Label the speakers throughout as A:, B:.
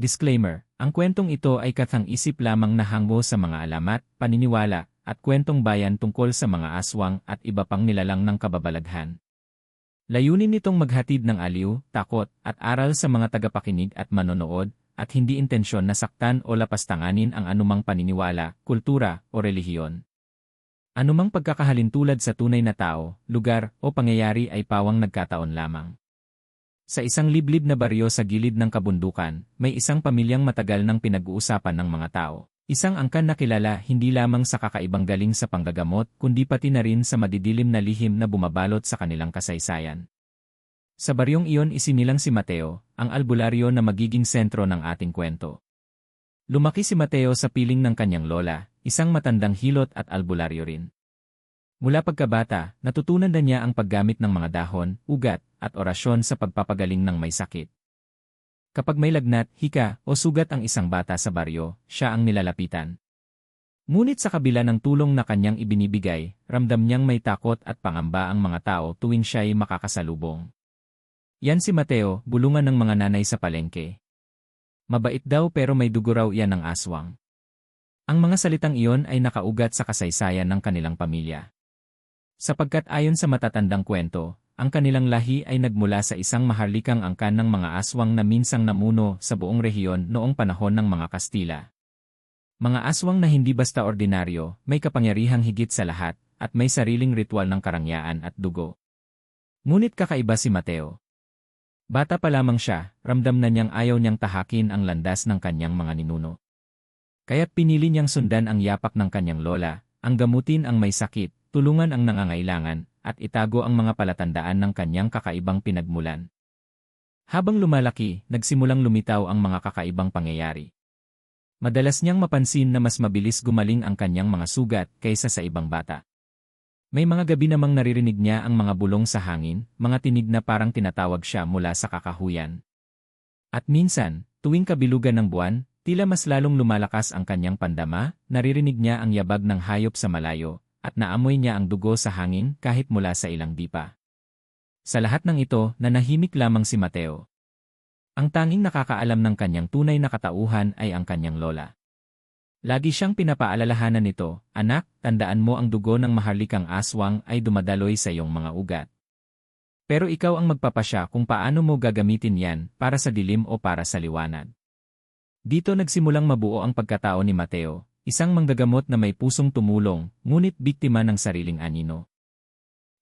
A: Disclaimer, ang kwentong ito ay kathang-isip lamang na hanggo sa mga alamat, paniniwala, at kwentong bayan tungkol sa mga aswang at iba pang nilalang ng kababalaghan. Layunin nitong maghatid ng aliw, takot, at aral sa mga tagapakinig at manonood, at hindi intensyon na saktan o lapastanganin ang anumang paniniwala, kultura, o relihiyon. Anumang pagkakahalintulad sa tunay na tao, lugar, o pangyayari ay pawang nagkataon lamang. Sa isang liblib na baryo sa gilid ng kabundukan, may isang pamilyang matagal nang pinag-uusapan ng mga tao. Isang angkan na kilala hindi lamang sa kakaibang galing sa panggagamot kundi pati na rin sa madidilim na lihim na bumabalot sa kanilang kasaysayan. Sa baryong iyon isinilang si Mateo, ang albularyo na magiging sentro ng ating kwento. Lumaki si Mateo sa piling ng kanyang lola, isang matandang hilot at albularyo rin. Mula pagkabata, natutunan na niya ang paggamit ng mga dahon, ugat, at orasyon sa pagpapagaling ng may sakit. Kapag may lagnat, hika, o sugat ang isang bata sa baryo, siya ang nilalapitan. Ngunit sa kabila ng tulong na kanyang ibinibigay, ramdam niyang may takot at pangamba ang mga tao tuwing siya'y makakasalubong. Yan si Mateo, bulungan ng mga nanay sa palengke. Mabait daw pero may dugo raw yan ng aswang. Ang mga salitang iyon ay nakaugat sa kasaysayan ng kanilang pamilya. Sapagkat ayon sa matatandang kwento, ang kanilang lahi ay nagmula sa isang maharlikang angkan ng mga aswang na minsang namuno sa buong rehiyon noong panahon ng mga Kastila. Mga aswang na hindi basta ordinaryo, may kapangyarihang higit sa lahat, at may sariling ritual ng karangyaan at dugo. Ngunit kakaiba si Mateo. Bata pa lamang siya, ramdam na niyang ayaw niyang tahakin ang landas ng kanyang mga ninuno. Kaya't pinili niyang sundan ang yapak ng kanyang lola, ang gamutin ang may sakit, tulungan ang nangangailangan, at itago ang mga palatandaan ng kanyang kakaibang pinagmulan. Habang lumalaki, nagsimulang lumitaw ang mga kakaibang pangyayari. Madalas niyang mapansin na mas mabilis gumaling ang kanyang mga sugat kaysa sa ibang bata. May mga gabi namang naririnig niya ang mga bulong sa hangin, mga tinig na parang tinatawag siya mula sa kakahuyan. At minsan, tuwing kabilugan ng buwan, tila mas lalong lumalakas ang kanyang pandama, naririnig niya ang yabag ng hayop sa malayo, at naamoy niya ang dugo sa hangin kahit mula sa ilang dipa. Sa lahat ng ito, nanahimik lamang si Mateo. Ang tanging nakakaalam ng kanyang tunay na katauhan ay ang kanyang lola. Lagi siyang pinapaalalahanan nito, anak, tandaan mo ang dugo ng maharlikang aswang ay dumadaloy sa iyong mga ugat. Pero ikaw ang magpapasya kung paano mo gagamitin yan para sa dilim o para sa liwanag. Dito nagsimulang mabuo ang pagkatao ni Mateo, Isang manggagamot na may pusong tumulong, ngunit biktima ng sariling anino.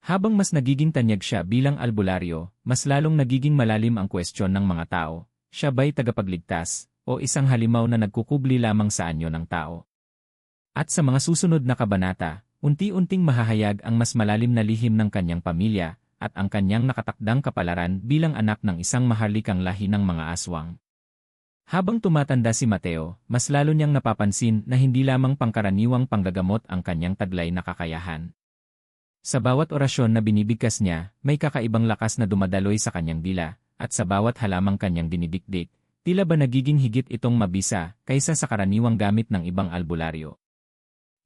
A: Habang mas nagiging tanyag siya bilang albularyo, mas lalong nagiging malalim ang kwestiyon ng mga tao, siya ba'y tagapagligtas, o isang halimaw na nagkukubli lamang sa anyo ng tao? At sa mga susunod na kabanata, unti-unting mahahayag ang mas malalim na lihim ng kanyang pamilya, at ang kanyang nakatakdang kapalaran bilang anak ng isang maharlikang lahi ng mga aswang. Habang tumatanda si Mateo, mas lalo niyang napapansin na hindi lamang pangkaraniwang panggagamot ang kanyang taglay na kakayahan. Sa bawat orasyon na binibigkas niya, may kakaibang lakas na dumadaloy sa kanyang dila, at sa bawat halamang kanyang dinidikdik, tila ba nagiging higit itong mabisa kaysa sa karaniwang gamit ng ibang albularyo.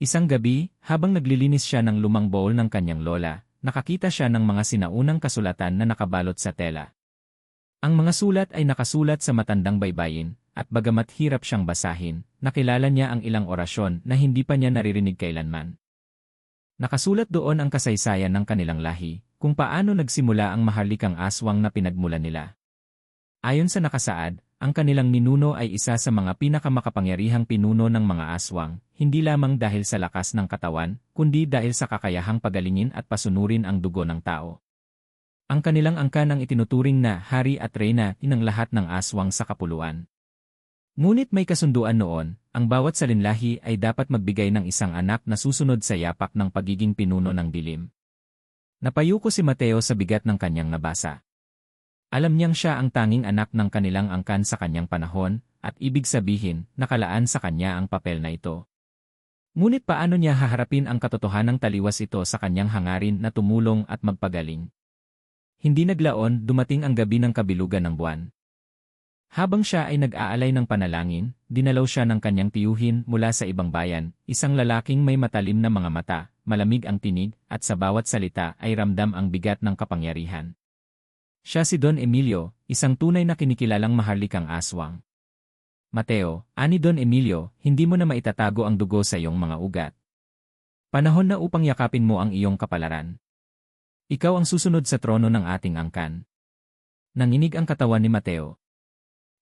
A: Isang gabi, habang naglilinis siya ng lumang bowl ng kanyang lola, nakakita siya ng mga sinaunang kasulatan na nakabalot sa tela. Ang mga sulat ay nakasulat sa matandang baybayin, at bagamat hirap siyang basahin, nakilala niya ang ilang orasyon na hindi pa niya naririnig kailanman. Nakasulat doon ang kasaysayan ng kanilang lahi, kung paano nagsimula ang maharlikang aswang na pinagmula nila. Ayon sa nakasaad, ang kanilang ninuno ay isa sa mga pinakamakapangyarihang pinuno ng mga aswang, hindi lamang dahil sa lakas ng katawan, kundi dahil sa kakayahang pagalingin at pasunurin ang dugo ng tao. Ang kanilang angkan ang itinuturing na hari at reyna ng lahat ng aswang sa kapuluan. Ngunit may kasunduan noon, ang bawat salinlahi ay dapat magbigay ng isang anak na susunod sa yapak ng pagiging pinuno ng dilim. Napayuko si Mateo sa bigat ng kanyang nabasa. Alam niyang siya ang tanging anak ng kanilang angkan sa kanyang panahon, at ibig sabihin, nakalaan sa kanya ang papel na ito. Ngunit paano niya haharapin ang katotohanang taliwas ito sa kanyang hangarin na tumulong at magpagaling? Hindi naglaon, dumating ang gabi ng kabilugan ng buwan. Habang siya ay nag-aalay ng panalangin, dinalaw siya ng kanyang tiyuhin mula sa ibang bayan, isang lalaking may matalim na mga mata, malamig ang tinig, at sa bawat salita ay ramdam ang bigat ng kapangyarihan. Siya si Don Emilio, isang tunay na kinikilalang maharlikang aswang. Mateo, ani Don Emilio, hindi mo na maitatago ang dugo sa iyong mga ugat. Panahon na upang yakapin mo ang iyong kapalaran. Ikaw ang susunod sa trono ng ating angkan. Nanginig ang katawan ni Mateo.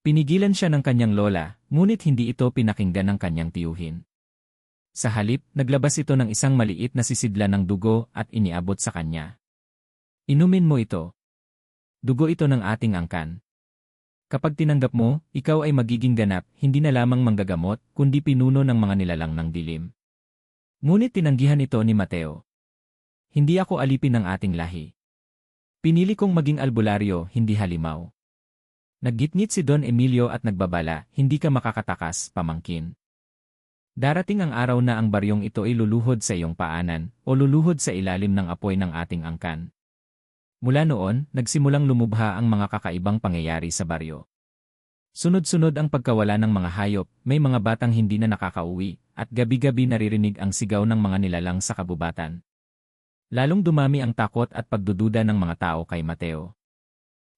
A: Pinigilan siya ng kanyang lola, ngunit hindi ito pinakinggan ng kanyang tiyuhin. Sa halip, naglabas ito ng isang maliit na sisidla ng dugo at iniabot sa kanya. Inumin mo ito. Dugo ito ng ating angkan. Kapag tinanggap mo, ikaw ay magiging ganap, hindi na lamang manggagamot, kundi pinuno ng mga nilalang ng dilim. Ngunit tinanggihan ito ni Mateo. Hindi ako alipin ng ating lahi. Pinili kong maging albularyo, hindi halimaw. Naggitngit si Don Emilio at nagbabala, hindi ka makakatakas, pamangkin. Darating ang araw na ang baryong ito ay luluhod sa iyong paanan, o luluhod sa ilalim ng apoy ng ating angkan. Mula noon, nagsimulang lumubha ang mga kakaibang pangyayari sa baryo. Sunod-sunod ang pagkawala ng mga hayop, may mga batang hindi na nakakauwi, at gabi-gabi naririnig ang sigaw ng mga nilalang sa kabubatan. Lalong dumami ang takot at pagdududa ng mga tao kay Mateo.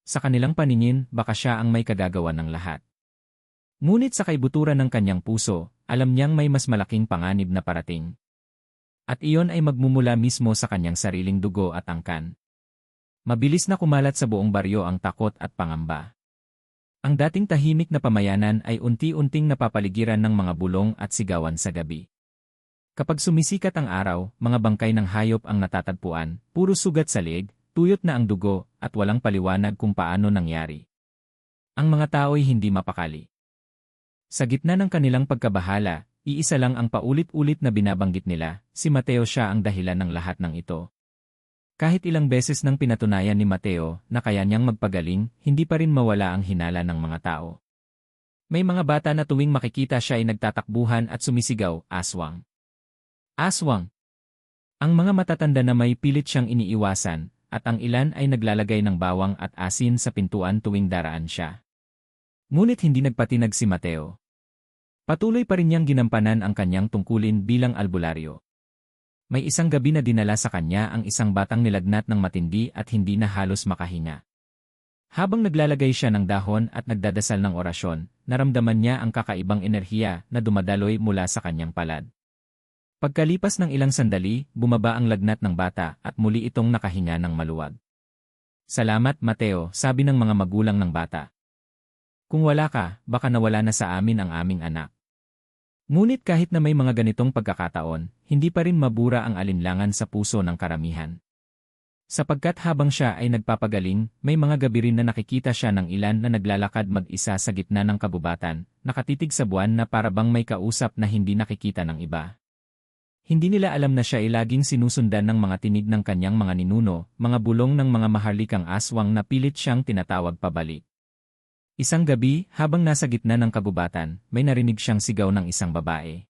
A: Sa kanilang paningin, baka siya ang may kagagawa ng lahat. Ngunit sa kaibuturan ng kanyang puso, alam niyang may mas malaking panganib na parating. At iyon ay magmumula mismo sa kanyang sariling dugo at angkan. Mabilis na kumalat sa buong baryo ang takot at pangamba. Ang dating tahimik na pamayanan ay unti-unting napapaligiran ng mga bulong at sigawan sa gabi. Kapag sumisikat ang araw, mga bangkay ng hayop ang natatagpuan, puro sugat sa leg, tuyot na ang dugo, at walang paliwanag kung paano nangyari. Ang mga tao'y hindi mapakali. Sa gitna ng kanilang pagkabahala, iisa lang ang paulit-ulit na binabanggit nila, si Mateo siya ang dahilan ng lahat ng ito. Kahit ilang beses nang pinatunayan ni Mateo na kaya niyang magpagaling, hindi pa rin mawala ang hinala ng mga tao. May mga bata na tuwing makikita siya ay nagtatakbuhan at sumisigaw, aswang. Aswang. Ang mga matatanda na may pilit siyang iniiwasan, at ang ilan ay naglalagay ng bawang at asin sa pintuan tuwing daraan siya. Ngunit hindi nagpatinag si Mateo. Patuloy pa rin niyang ginampanan ang kanyang tungkulin bilang albularyo. May isang gabi na dinala sa kanya ang isang batang nilagnat ng matindi at hindi na halos makahinga. Habang naglalagay siya ng dahon at nagdadasal ng orasyon, naramdaman niya ang kakaibang enerhiya na dumadaloy mula sa kanyang palad. Pagkalipas ng ilang sandali, bumaba ang lagnat ng bata at muli itong nakahinga ng maluwag. Salamat Mateo, sabi ng mga magulang ng bata. Kung wala ka, baka nawala na sa amin ang aming anak. Ngunit kahit na may mga ganitong pagkakataon, hindi pa rin mabura ang alinlangan sa puso ng karamihan. Sapagkat habang siya ay nagpapagaling, may mga gabi rin na nakikita siya ng ilan na naglalakad mag-isa sa gitna ng kabubatan, nakatitig sa buwan na parabang may kausap na hindi nakikita ng iba. Hindi nila alam na siya ay laging sinusundan ng mga tinig ng kanyang mga ninuno, mga bulong ng mga maharlikang aswang na pilit siyang tinatawag pabalik. Isang gabi, habang nasa gitna ng kagubatan, may narinig siyang sigaw ng isang babae.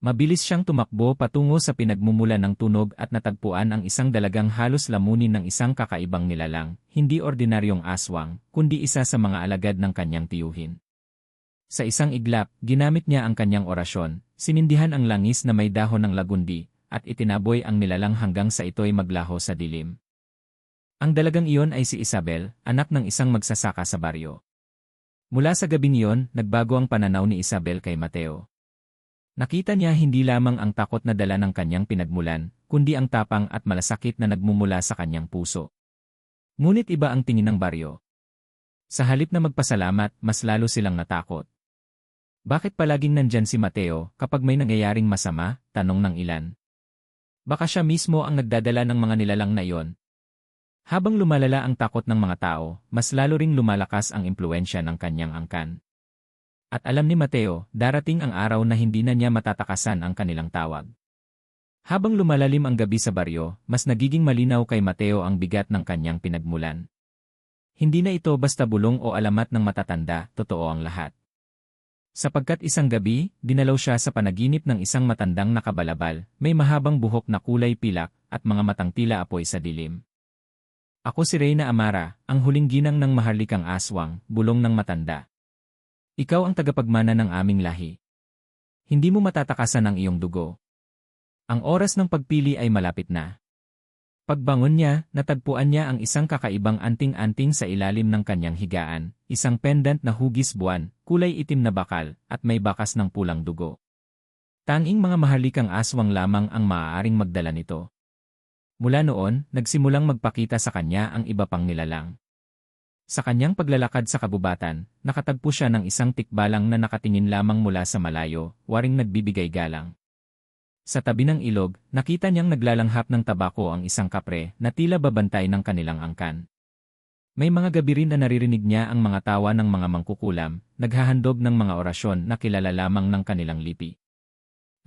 A: Mabilis siyang tumakbo patungo sa pinagmumula ng tunog at natagpuan ang isang dalagang halos lamunin ng isang kakaibang nilalang, hindi ordinaryong aswang, kundi isa sa mga alagad ng kanyang tiyuhin. Sa isang iglap, ginamit niya ang kanyang orasyon, sinindihan ang langis na may dahon ng lagundi, at itinaboy ang nilalang hanggang sa ito'y maglaho sa dilim. Ang dalagang iyon ay si Isabel, anak ng isang magsasaka sa baryo. Mula sa gabing iyon, nagbago ang pananaw ni Isabel kay Mateo. Nakita niya hindi lamang ang takot na dala ng kanyang pinagmulan, kundi ang tapang at malasakit na nagmumula sa kanyang puso. Ngunit iba ang tingin ng baryo. Sa halip na magpasalamat, mas lalo silang natakot. Bakit palaging nandyan si Mateo kapag may nangyayaring masama? Tanong ng ilan. Baka siya mismo ang nagdadala ng mga nilalang na iyon. Habang lumalala ang takot ng mga tao, mas lalo ring lumalakas ang impluensya ng kanyang angkan. At alam ni Mateo, darating ang araw na hindi na niya matatakasan ang kanilang tawag. Habang lumalalim ang gabi sa baryo, mas nagiging malinaw kay Mateo ang bigat ng kanyang pinagmulan. Hindi na ito basta bulong o alamat ng matatanda, totoo ang lahat. Sapagkat isang gabi, dinalaw siya sa panaginip ng isang matandang nakabalabal, may mahabang buhok na kulay pilak, at mga matang tila apoy sa dilim. Ako si Reyna Amara, ang huling ginang ng maharlikang aswang, bulong ng matanda. Ikaw ang tagapagmana ng aming lahi. Hindi mo matatakasan ang iyong dugo. Ang oras ng pagpili ay malapit na. Pagbangon niya, natagpuan niya ang isang kakaibang anting-anting sa ilalim ng kanyang higaan, isang pendant na hugis buwan, kulay itim na bakal, at may bakas ng pulang dugo. Tanging mga mahalikang aswang lamang ang maaaring magdala nito. Mula noon, nagsimulang magpakita sa kanya ang iba pang nilalang. Sa kanyang paglalakad sa kabubatan, nakatagpo siya ng isang tikbalang na nakatingin lamang mula sa malayo, waring nagbibigay galang. Sa tabi ng ilog, nakita niyang naglalanghap ng tabako ang isang kapre na tila babantay ng kanilang angkan. May mga gabi rin na naririnig niya ang mga tawa ng mga mangkukulam, naghahandog ng mga orasyon na kilala lamang ng kanilang lipi.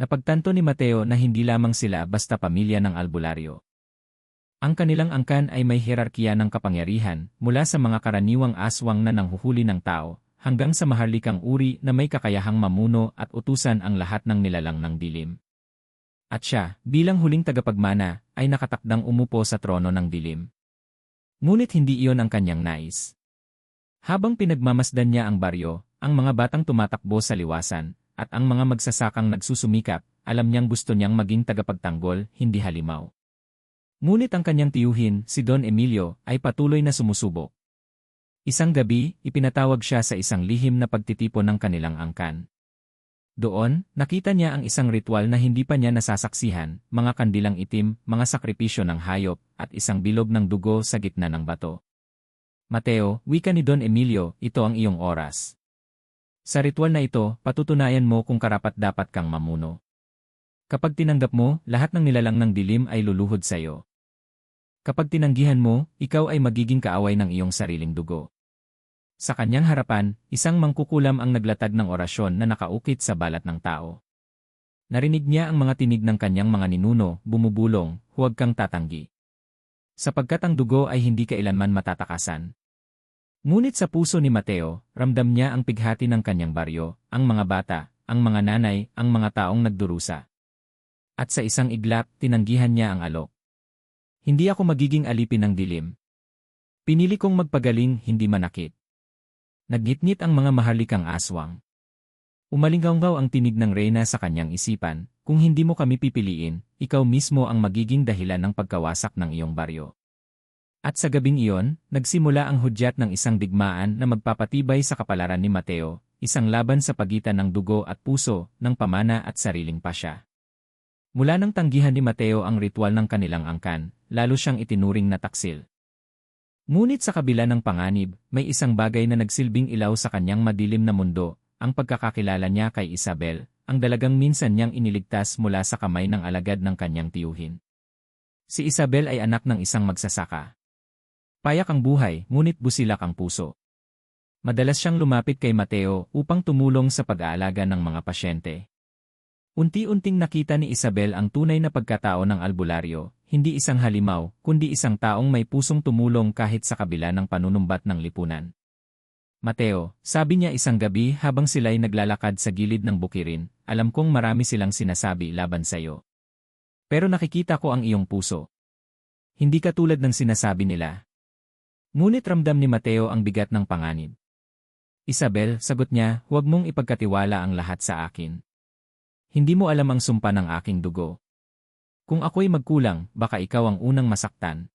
A: Napagtanto ni Mateo na hindi lamang sila basta pamilya ng albularyo. Ang kanilang angkan ay may hierarkiya ng kapangyarihan mula sa mga karaniwang aswang na nanghuhuli ng tao hanggang sa maharlikang uri na may kakayahang mamuno at utusan ang lahat ng nilalang ng dilim. At siya, bilang huling tagapagmana, ay nakatakdang umupo sa trono ng dilim. Ngunit hindi iyon ang kanyang nais. Habang pinagmamasdan niya ang baryo, ang mga batang tumatakbo sa liwasan, at ang mga magsasakang nagsusumikap, alam niyang gusto niyang maging tagapagtanggol, hindi halimaw. Ngunit ang kanyang tiyuhin, si Don Emilio, ay patuloy na sumusubok. Isang gabi, ipinatawag siya sa isang lihim na pagtitipon ng kanilang angkan. Doon, nakita niya ang isang ritual na hindi pa niya nasasaksihan, mga kandilang itim, mga sakripisyo ng hayop, at isang bilog ng dugo sa gitna ng bato. Mateo, wika ni Don Emilio, ito ang iyong oras. Sa ritual na ito, patutunayan mo kung karapat-dapat kang mamuno. Kapag tinanggap mo, lahat ng nilalang ng dilim ay luluhod sa iyo. Kapag tinanggihan mo, ikaw ay magiging kaaway ng iyong sariling dugo. Sa kanyang harapan, isang mangkukulam ang naglatag ng orasyon na nakaukit sa balat ng tao. Narinig niya ang mga tinig ng kanyang mga ninuno, bumubulong, huwag kang tatanggi. Sapagkat ang dugo ay hindi kailanman matatakasan. Ngunit sa puso ni Mateo, ramdam niya ang pighati ng kanyang baryo, ang mga bata, ang mga nanay, ang mga taong nagdurusa. At sa isang iglap, tinanggihan niya ang alok. Hindi ako magiging alipin ng dilim. Pinili kong magpagaling, hindi manakit. Naggitngit ang mga mahalikang aswang. Umalinggaw ang tinig ng reyna sa kanyang isipan, kung hindi mo kami pipiliin, ikaw mismo ang magiging dahilan ng pagkawasak ng iyong baryo. At sa gabing iyon, nagsimula ang hudyat ng isang digmaan na magpapatibay sa kapalaran ni Mateo, isang laban sa pagitan ng dugo at puso, ng pamana at sariling pasya. Mula nang tanggihan ni Mateo ang ritual ng kanilang angkan, lalo siyang itinuring na taksil. Ngunit sa kabila ng panganib, may isang bagay na nagsilbing ilaw sa kanyang madilim na mundo, ang pagkakakilala niya kay Isabel, ang dalagang minsan niyang iniligtas mula sa kamay ng alagad ng kanyang tiyuhin. Si Isabel ay anak ng isang magsasaka. Payak ang buhay, ngunit busilak ang puso. Madalas siyang lumapit kay Mateo upang tumulong sa pag-aalaga ng mga pasyente. Unti-unting nakita ni Isabel ang tunay na pagkatao ng albularyo, hindi isang halimaw, kundi isang taong may pusong tumulong kahit sa kabila ng panunumbat ng lipunan. Mateo, sabi niya isang gabi habang sila'y naglalakad sa gilid ng bukirin, alam kong marami silang sinasabi laban sa iyo. Pero nakikita ko ang iyong puso. Hindi katulad ng sinasabi nila. Ngunit ramdam ni Mateo ang bigat ng panganib. Isabel, sagot niya, huwag mong ipagkatiwala ang lahat sa akin. Hindi mo alam ang sumpa ng aking dugo. Kung ako'y magkulang, baka ikaw ang unang masaktan.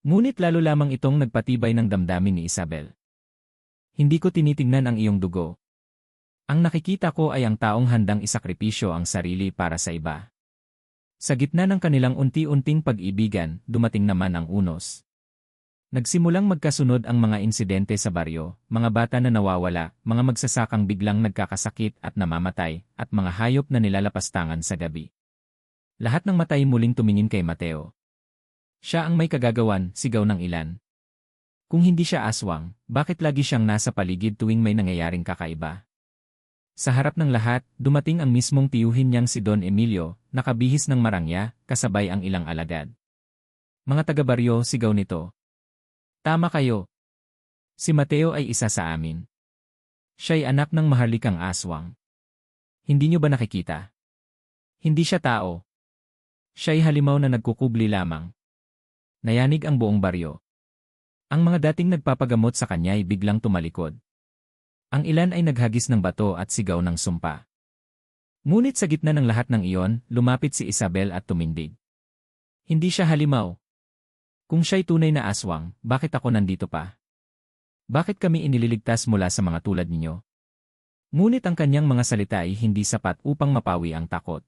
A: Ngunit lalo lamang itong nagpatibay ng damdamin ni Isabel. Hindi ko tinitingnan ang iyong dugo. Ang nakikita ko ay ang taong handang isakripisyo ang sarili para sa iba. Sa gitna ng kanilang unti-unting pag-ibigan, dumating naman ang unos. Nagsimulang magkasunod ang mga insidente sa baryo, mga bata na nawawala, mga magsasakang biglang nagkakasakit at namamatay, at mga hayop na nilalapastangan sa gabi. Lahat ng matay muling tumingin kay Mateo. Siya ang may kagagawan, sigaw ng ilan. Kung hindi siya aswang, bakit lagi siyang nasa paligid tuwing may nangyayaring kakaiba? Sa harap ng lahat, dumating ang mismong tiyuhin niyang si Don Emilio, nakabihis ng marangya, kasabay ang ilang alagad. Mga taga-baryo, sigaw nito. Tama kayo. Si Mateo ay isa sa amin. Siya'y anak ng maharlikang aswang. Hindi niyo ba nakikita? Hindi siya tao, Siya'y halimaw na nagkukubli lamang. Nayanig ang buong baryo. Ang mga dating nagpapagamot sa kanya'y biglang tumalikod. Ang ilan ay naghagis ng bato at sigaw ng sumpa. Ngunit sa gitna ng lahat ng iyon, lumapit si Isabel at tumindig. Hindi siya halimaw. Kung siya'y tunay na aswang, bakit ako nandito pa? Bakit kami inililigtas mula sa mga tulad ninyo? Ngunit ang kanyang mga salita ay hindi sapat upang mapawi ang takot.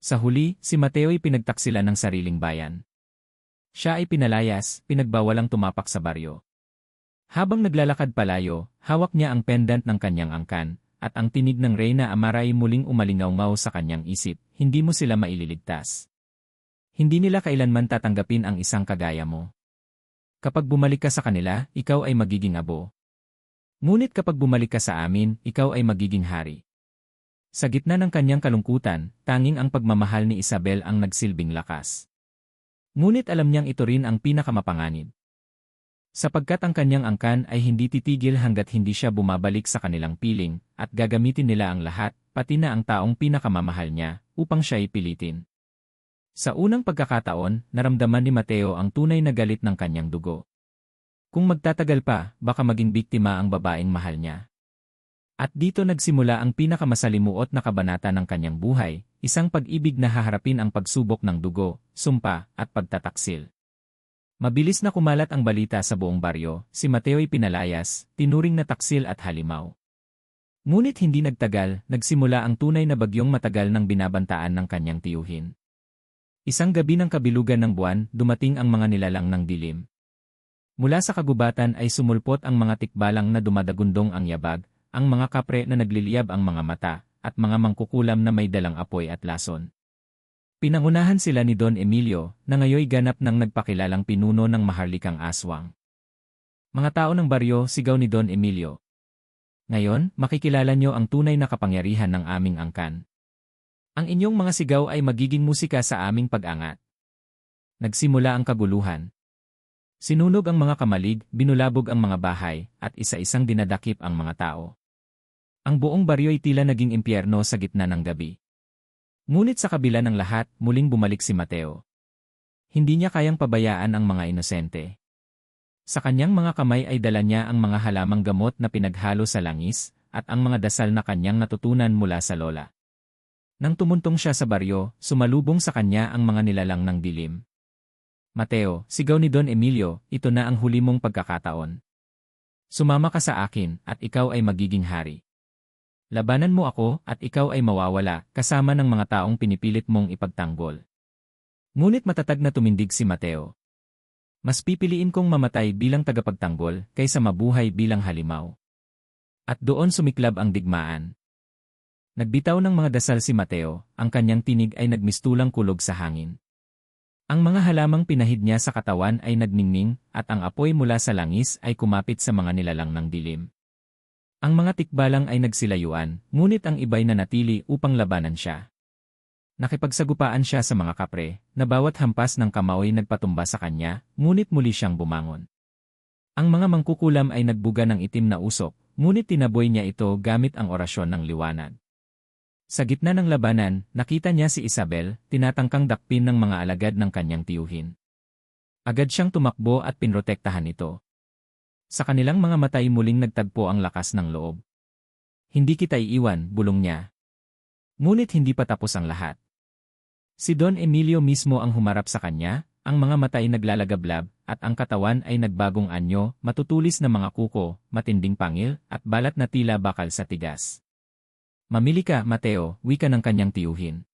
A: Sa huli, si Mateo'y pinagtaksila ng sariling bayan. Siya ay pinalayas, pinagbawalang tumapak sa baryo. Habang naglalakad palayo, hawak niya ang pendant ng kanyang angkan, at ang tinig ng Reyna Amara ay muling umalingaw sa kanyang isip, hindi mo sila maililigtas. Hindi nila kailanman tatanggapin ang isang kagaya mo. Kapag bumalik ka sa kanila, ikaw ay magiging abo. Ngunit kapag bumalik ka sa amin, ikaw ay magiging hari. Sa gitna ng kanyang kalungkutan, tanging ang pagmamahal ni Isabel ang nagsilbing lakas. Ngunit alam niyang ito rin ang pinakamapanganib. Sapagkat ang kanyang angkan ay hindi titigil hanggat hindi siya bumabalik sa kanilang piling, at gagamitin nila ang lahat, pati na ang taong pinakamamahal niya, upang siya ipilitin. Sa unang pagkakataon, naramdaman ni Mateo ang tunay na galit ng kanyang dugo. Kung magtatagal pa, baka maging biktima ang babaeng mahal niya. At dito nagsimula ang pinakamasalimuot na kabanata ng kanyang buhay, isang pag-ibig na haharapin ang pagsubok ng dugo, sumpa, at pagtataksil. Mabilis na kumalat ang balita sa buong baryo, si Mateo'y pinalayas, tinuring na taksil at halimaw. Ngunit hindi nagtagal, nagsimula ang tunay na bagyong matagal ng binabantaan ng kanyang tiyuhin. Isang gabi ng kabilugan ng buwan, dumating ang mga nilalang ng dilim. Mula sa kagubatan ay sumulpot ang mga tikbalang na dumadagundong ang yabag, ang mga kapre na nagliliyab ang mga mata, at mga mangkukulam na may dalang apoy at lason. Pinangunahan sila ni Don Emilio, na ngayoy ganap ng nagpakilalang pinuno ng maharlikang aswang. Mga tao ng baryo, sigaw ni Don Emilio. Ngayon, makikilala nyo ang tunay na kapangyarihan ng aming angkan. Ang inyong mga sigaw ay magiging musika sa aming pag-angat. Nagsimula ang kaguluhan. Sinunog ang mga kamalig, binulabog ang mga bahay, at isa-isang dinadakip ang mga tao. Ang buong baryo ay tila naging impyerno sa gitna ng gabi. Ngunit sa kabila ng lahat, muling bumalik si Mateo. Hindi niya kayang pabayaan ang mga inosente. Sa kanyang mga kamay ay dala niya ang mga halamang gamot na pinaghalo sa langis, at ang mga dasal na kanyang natutunan mula sa lola. Nang tumuntong siya sa baryo, sumalubong sa kanya ang mga nilalang ng dilim. Mateo, sigaw ni Don Emilio, ito na ang huli mong pagkakataon. Sumama ka sa akin, at ikaw ay magiging hari. Labanan mo ako at ikaw ay mawawala kasama ng mga taong pinipilit mong ipagtanggol. Ngunit matatag na tumindig si Mateo. Mas pipiliin kong mamatay bilang tagapagtanggol kaysa mabuhay bilang halimaw. At doon sumiklab ang digmaan. Nagbitaw ng mga dasal si Mateo, ang kanyang tinig ay nagmistulang kulog sa hangin. Ang mga halamang pinahid niya sa katawan ay nagningning, at ang apoy mula sa langis ay kumapit sa mga nilalang ng dilim. Ang mga tikbalang ay nagsilayuan, ngunit ang iba'y nanatili upang labanan siya. Nakipagsagupaan siya sa mga kapre, na bawat hampas ng kamao ay nagpatumba sa kanya, ngunit muli siyang bumangon. Ang mga mangkukulam ay nagbuga ng itim na usok, ngunit tinaboy niya ito gamit ang orasyon ng liwanag. Sa gitna ng labanan, nakita niya si Isabel, tinatangkang dakpin ng mga alagad ng kanyang tiyuhin. Agad siyang tumakbo at pinrotektahan ito. Sa kanilang mga matay muling nagtagpo ang lakas ng loob. Hindi kita iiwan, bulong niya. Ngunit hindi pa tapos ang lahat. Si Don Emilio mismo ang humarap sa kanya, ang mga mata ay naglalagablab, at ang katawan ay nagbagong anyo, matutulis na mga kuko, matinding pangil, at balat na tila bakal sa tigas. Mamili ka, Mateo, wika ng kanyang tiyuhin.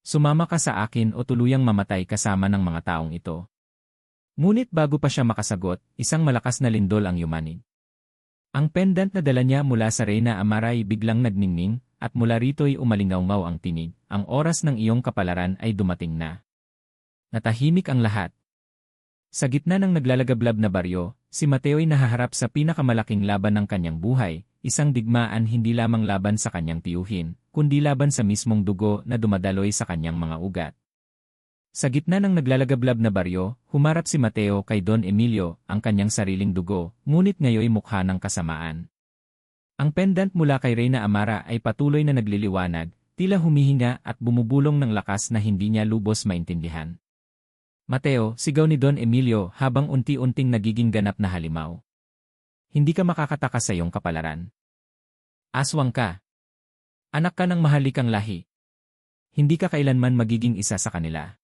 A: Sumama ka sa akin o tuluyang mamatay kasama ng mga taong ito. Ngunit bago pa siya makasagot, isang malakas na lindol ang yumanig. Ang pendant na dala niya mula sa Reyna Amaray biglang nagningning, at mula rito'y umalingaw ang tinig, ang oras ng iyong kapalaran ay dumating na. Natahimik ang lahat. Sa gitna ng naglalagablab na baryo, si Mateo'y nahaharap sa pinakamalaking laban ng kanyang buhay, isang digmaan hindi lamang laban sa kanyang tiyuhin, kundi laban sa mismong dugo na dumadaloy sa kanyang mga ugat. Sa gitna ng naglalagablab na baryo, humarap si Mateo kay Don Emilio, ang kanyang sariling dugo, ngunit ngayoy mukha ng kasamaan. Ang pendant mula kay Reyna Amara ay patuloy na nagliliwanag, tila humihinga at bumubulong ng lakas na hindi niya lubos maintindihan. Mateo, sigaw ni Don Emilio habang unti-unting nagiging ganap na halimaw. Hindi ka makakataka sa iyong kapalaran. Aswang ka. Anak ka ng mahalikang lahi. Hindi ka kailanman magiging isa sa kanila.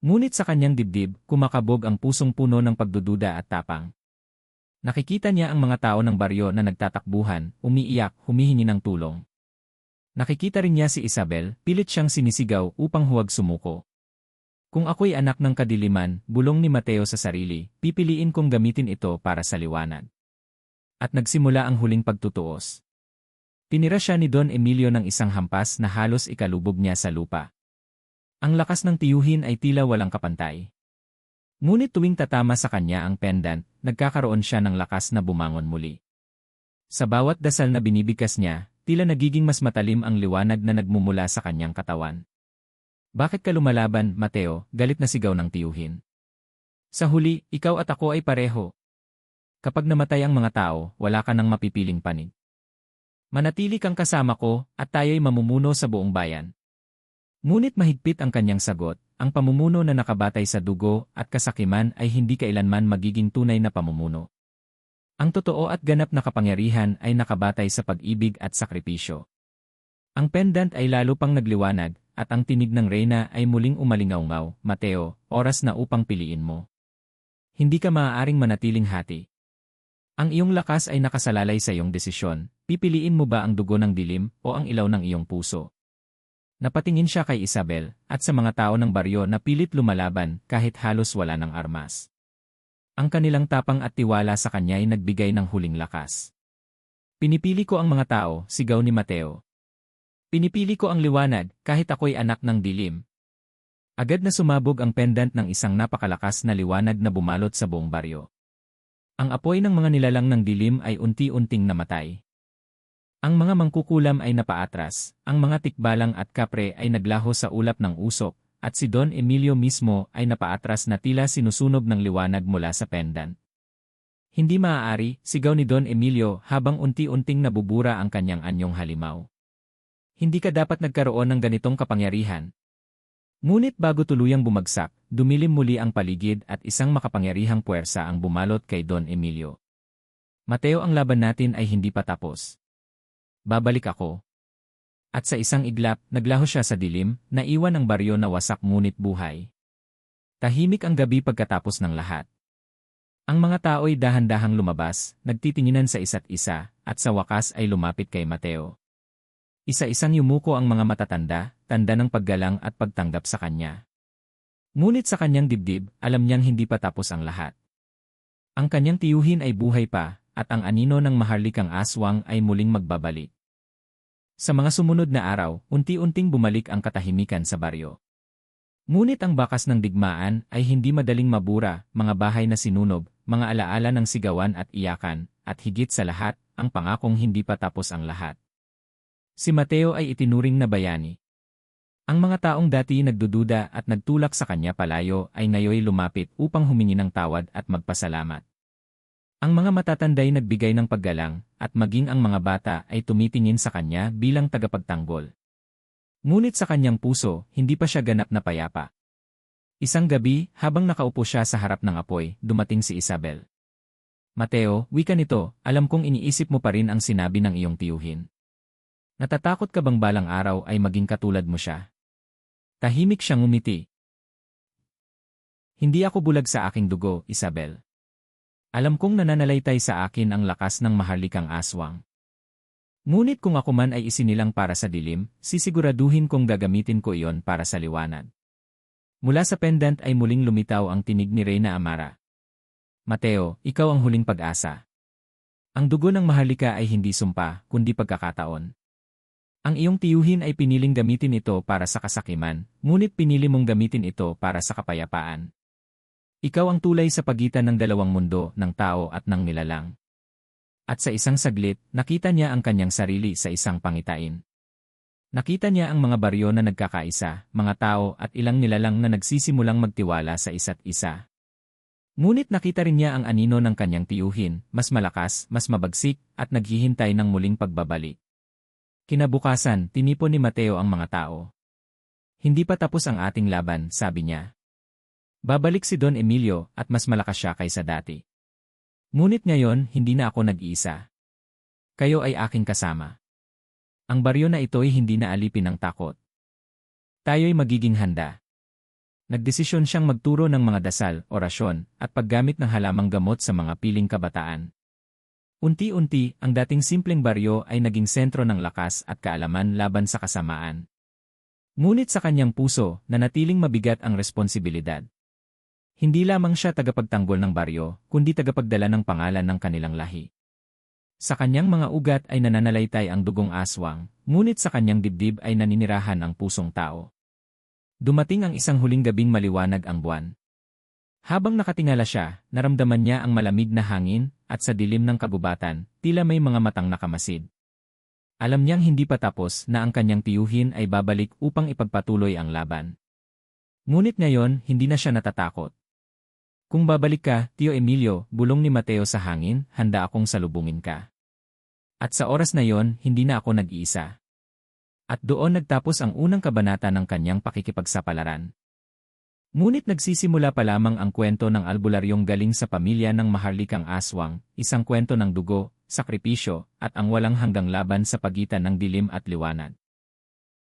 A: Ngunit sa kanyang dibdib, kumakabog ang pusong puno ng pagdududa at tapang. Nakikita niya ang mga tao ng baryo na nagtatakbuhan, umiiyak, humihingi ng tulong. Nakikita rin niya si Isabel, pilit siyang sinisigaw upang huwag sumuko. Kung ako'y anak ng kadiliman, bulong ni Mateo sa sarili, pipiliin kong gamitin ito para sa liwanag. At nagsimula ang huling pagtutuos. Tinira siya ni Don Emilio ng isang hampas na halos ikalubog niya sa lupa. Ang lakas ng tiyuhin ay tila walang kapantay. Ngunit tuwing tatama sa kanya ang pendant, nagkakaroon siya ng lakas na bumangon muli. Sa bawat dasal na binibigkas niya, tila nagiging mas matalim ang liwanag na nagmumula sa kanyang katawan. Bakit ka lumalaban, Mateo, galit na sigaw ng tiyuhin. Sa huli, ikaw at ako ay pareho. Kapag namatay ang mga tao, wala ka nang mapipiling panig. Manatili kang kasama ko, at tayo'y mamumuno sa buong bayan. Ngunit mahigpit ang kanyang sagot, ang pamumuno na nakabatay sa dugo at kasakiman ay hindi kailanman magiging tunay na pamumuno. Ang totoo at ganap na kapangyarihan ay nakabatay sa pag-ibig at sakripisyo. Ang pendant ay lalo pang nagliwanag, at ang tinig ng reyna ay muling umalingaungaw, Mateo, oras na upang piliin mo. Hindi ka maaaring manatiling hati. Ang iyong lakas ay nakasalalay sa iyong desisyon, pipiliin mo ba ang dugo ng dilim o ang ilaw ng iyong puso? Napatingin siya kay Isabel at sa mga tao ng baryo na pilit lumalaban kahit halos wala ng armas. Ang kanilang tapang at tiwala sa kanya ay nagbigay ng huling lakas. Pinipili ko ang mga tao, sigaw ni Mateo. Pinipili ko ang liwanag, kahit ako'y anak ng dilim. Agad na sumabog ang pendant ng isang napakalakas na liwanag na bumalot sa buong baryo. Ang apoy ng mga nilalang ng dilim ay unti-unting namatay. Ang mga mangkukulam ay napaatras, ang mga tikbalang at kapre ay naglaho sa ulap ng usok, at si Don Emilio mismo ay napaatras na tila sinusunog ng liwanag mula sa pendant. Hindi maaari, sigaw ni Don Emilio habang unti-unting nabubura ang kanyang anyong halimaw. Hindi ka dapat nagkaroon ng ganitong kapangyarihan. Ngunit bago tuluyang bumagsak, dumilim muli ang paligid at isang makapangyarihang puwersa ang bumalot kay Don Emilio. Mateo ang laban natin ay hindi pa tapos. Babalik ako. At sa isang iglap, naglaho siya sa dilim, naiwan ang baryo na wasak ngunit buhay. Tahimik ang gabi pagkatapos ng lahat. Ang mga tao'y dahan-dahang lumabas, nagtitinginan sa isa't isa, at sa wakas ay lumapit kay Mateo. Isa-isang yumuko ang mga matatanda, tanda ng paggalang at pagtanggap sa kanya. Ngunit sa kanyang dibdib, alam niyang hindi pa tapos ang lahat. Ang kanyang tiyuhin ay buhay pa, at ang anino ng maharlikang aswang ay muling magbabalik. Sa mga sumunod na araw, unti-unting bumalik ang katahimikan sa baryo. Ngunit ang bakas ng digmaan ay hindi madaling mabura, mga bahay na sinunog, mga alaala ng sigawan at iyakan, at higit sa lahat, ang pangakong hindi pa tapos ang lahat. Si Mateo ay itinuring na bayani. Ang mga taong dati nagdududa at nagtulak sa kanya palayo ay ngayoy lumapit upang humingi ng tawad at magpasalamat. Ang mga matatanday nagbigay ng paggalang, at maging ang mga bata ay tumitingin sa kanya bilang tagapagtanggol. Ngunit sa kanyang puso, hindi pa siya ganap na payapa. Isang gabi, habang nakaupo siya sa harap ng apoy, dumating si Isabel. Mateo, wika nito, alam kong iniisip mo pa rin ang sinabi ng iyong tiyuhin. Natatakot ka bang balang araw ay maging katulad mo siya? Tahimik siyang umiti. Hindi ako bulag sa aking dugo, Isabel. Alam kong nananalaytay sa akin ang lakas ng maharlikang aswang. Ngunit kung ako man ay isinilang para sa dilim, sisiguraduhin kong gagamitin ko iyon para sa liwanag. Mula sa pendant ay muling lumitaw ang tinig ni Reyna Amara. Mateo, ikaw ang huling pag-asa. Ang dugo ng maharlika ay hindi sumpa, kundi pagkakataon. Ang iyong tiyuhin ay piniling gamitin ito para sa kasakiman, ngunit pinili mong gamitin ito para sa kapayapaan. Ikaw ang tulay sa pagitan ng dalawang mundo, ng tao at ng nilalang. At sa isang saglit, nakita niya ang kanyang sarili sa isang pangitain. Nakita niya ang mga baryo na nagkakaisa, mga tao at ilang nilalang na nagsisimulang magtiwala sa isa't isa. Ngunit nakita rin niya ang anino ng kanyang tiyuhin, mas malakas, mas mabagsik, at naghihintay ng muling pagbabalik. Kinabukasan, tinipon ni Mateo ang mga tao. Hindi pa tapos ang ating laban, sabi niya. Babalik si Don Emilio at mas malakas siya kaysa dati. Ngunit ngayon, hindi na ako nag-iisa. Kayo ay aking kasama. Ang baryo na ito'y hindi na alipin ng takot. Tayo'y magiging handa. Nagdesisyon siyang magturo ng mga dasal, orasyon, at paggamit ng halamang gamot sa mga piling kabataan. Unti-unti, ang dating simpleng baryo ay naging sentro ng lakas at kaalaman laban sa kasamaan. Ngunit sa kanyang puso, nanatiling mabigat ang responsibilidad. Hindi lamang siya tagapagtanggol ng baryo, kundi tagapagdala ng pangalan ng kanilang lahi. Sa kanyang mga ugat ay nananalaytay ang dugong aswang, ngunit sa kanyang dibdib ay naninirahan ang pusong tao. Dumating ang isang huling gabing maliwanag ang buwan. Habang nakatingala siya, naramdaman niya ang malamig na hangin, at sa dilim ng kagubatan, tila may mga matang nakamasid. Alam niyang hindi pa tapos na ang kanyang tiyuhin ay babalik upang ipagpatuloy ang laban. Ngunit ngayon, hindi na siya natatakot. Kung babalik ka, Tio Emilio, bulong ni Mateo sa hangin, handa akong salubungin ka. At sa oras na yon, hindi na ako nag-iisa. At doon nagtapos ang unang kabanata ng kanyang pakikipagsapalaran. Ngunit nagsisimula pa lamang ang kwento ng albularyong galing sa pamilya ng maharlikang aswang, isang kwento ng dugo, sakripisyo, at ang walang hanggang laban sa pagitan ng dilim at liwanag.